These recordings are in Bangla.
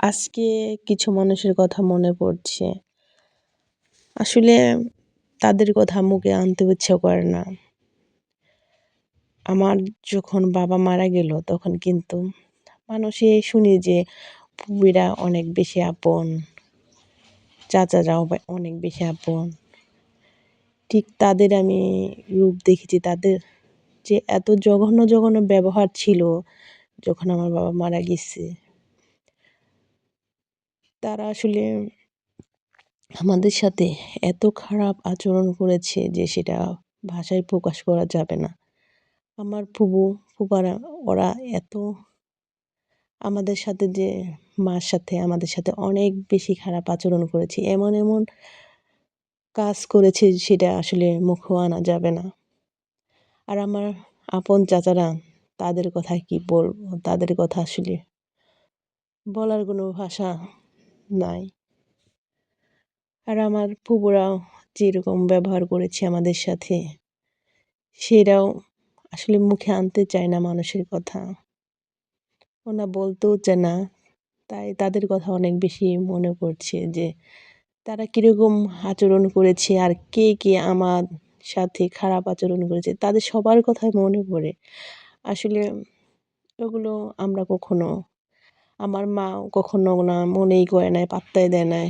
আজকে কিছু মানুষের কথা মনে পড়ছে। আসলে তাদের কথা মুখে আনতে ইচ্ছা করে না। আমার যখন বাবা মারা গেল, তখন কিন্তু মানুষে শুনি যে পুবিরা অনেক বেশি আপন, চাচারাও অনেক বেশি আপন। ঠিক তাদের আমি রূপ দেখেছি, তাদের যে এত জঘন্য জঘন্য ব্যবহার ছিল যখন আমার বাবা মারা গেছে। তারা আসলে আমাদের সাথে এত খারাপ আচরণ করেছে যে সেটা ভাষায় প্রকাশ করা যাবে না। আমার ফুবু ফুপারা ওরা এত আমাদের সাথে যে মার সাথে আমাদের সাথে অনেক বেশি খারাপ আচরণ করেছে। এমন এমন কাজ করেছে সেটা আসলে মুখও আনা যাবে না। আর আমার আপন চাচারা, তাদের কথা কি বলব? তাদের কথা আসলে বলার কোনো ভাষা নাই। আর আমার ফুবুরাও যেরকম ব্যবহার করেছে আমাদের সাথে সেটাও আসলে মুখে আনতে চায় না মানুষের কথা। ওনা বলতেও চায় না, তাই তাদের কথা অনেক বেশি মনে পড়ছে যে, তারা কীরকম আচরণ করেছে আর কে কে আমার সাথে খারাপ আচরণ করেছে, তাদের সবার কথাই মনে পড়ে। আসলে ওগুলো আমরা কখনো আমার মা কখনো না মনেই করে নাই, পাত্তাই দেয় নাই।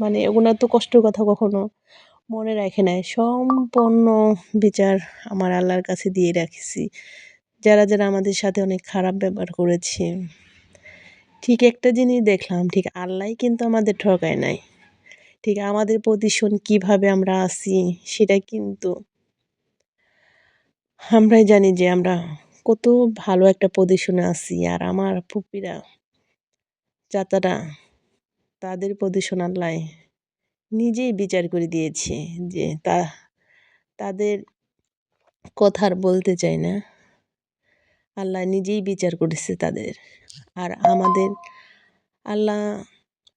মানে ওনার তো কষ্টের কথা কখনো মনে রাখে নাই। সম্পূর্ণ বিচার আমার আল্লাহর কাছে দিয়ে রাখছি। যারা যারা আমাদের সাথে অনেক খারাপ ব্যবহার করেছে। ঠিক একটা জিনিস দেখলাম, ঠিক আল্লাহ কিন্তু আমাদের ঠকায় নাই। ঠিক আমাদের পজিশন কীভাবে আমরা আছি, সেটা কিন্তু আমরাই জানি যে আমরা কত ভালো একটা পজিশনে আছি। আর আমার পুপিরা চাচারা তাদের পজিশন আল্লাহ নিজেই বিচার করে দিয়েছে যে তা, তাদের কথার বলতে চাই না। আল্লাহ নিজেই বিচার করেছে তাদের। আর আমাদের আল্লাহ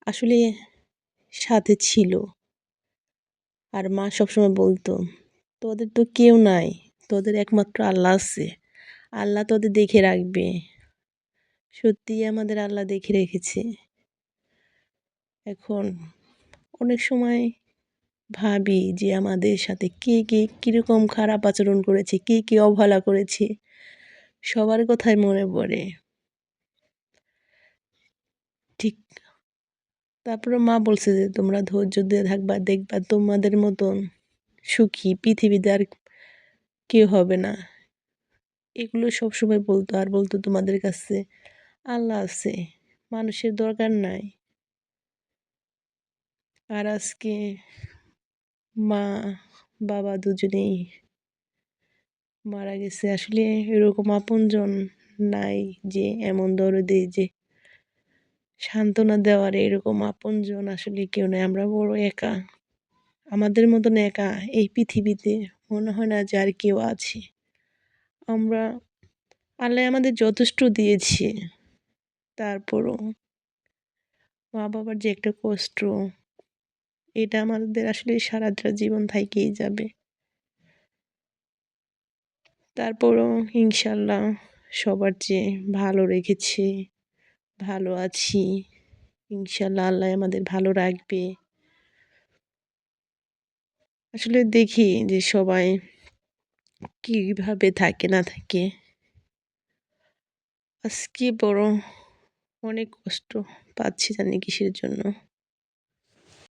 আসলে সাথে ছিল। আর মা সবসময় বলতো, তোদের তো কেউ নাই, তোদের একমাত্র আল্লাহ আছে। আল্লাহ তোদের দেখে রাখবে। সত্যিই আমাদের আল্লাহ দেখে রেখেছে। এখন অনেক সময় ভাবি যে আমাদের সাথে কে কে কীরকম খারাপ আচরণ করেছে, কে কে অবহেলা করেছে, সবার কথাই মনে পড়ে। ঠিক তারপরে মা বলছে যে, তোমরা ধৈর্য দিয়ে থাকবা, দেখবা তোমাদের মতন সুখী পৃথিবীতে আর কেউ হবে না। এগুলো সবসময় বলতো, আর বলতো তোমাদের কাছে আল্লাহ আছে, মানুষের দরকার নাই। আর আজকে মা, বাবা দুজনেই মারা গেছে। আসলে এরকম আপনজন নাই যে এমন দরদে যে সান্ত্বনা দেওয়ার এরকম আপনজন আসলে কেউ নেই। আমরা বড় একা, আমাদের মতন একা এই পৃথিবীতে মনে হয় না যে আর কেউ আছে। আমরা আল্লাহ আমাদের যথেষ্ট দিয়েছে। তারপরও মা বাবার যে একটা কষ্ট, এটা আমাদের আসলে সারাটা জীবন থাকেই যাবে। তারপরও ইনশাল্লাহ সবার চেয়ে ভালো রেখেছে, ভালো আছি। ইনশাল্লাহ আল্লাহ আমাদের ভালো রাখবে। আসলে দেখি যে সবাই কীভাবে থাকে না থাকে। আজকে বড় অনেক কষ্ট পাচ্ছি জানি কিসের জন্য।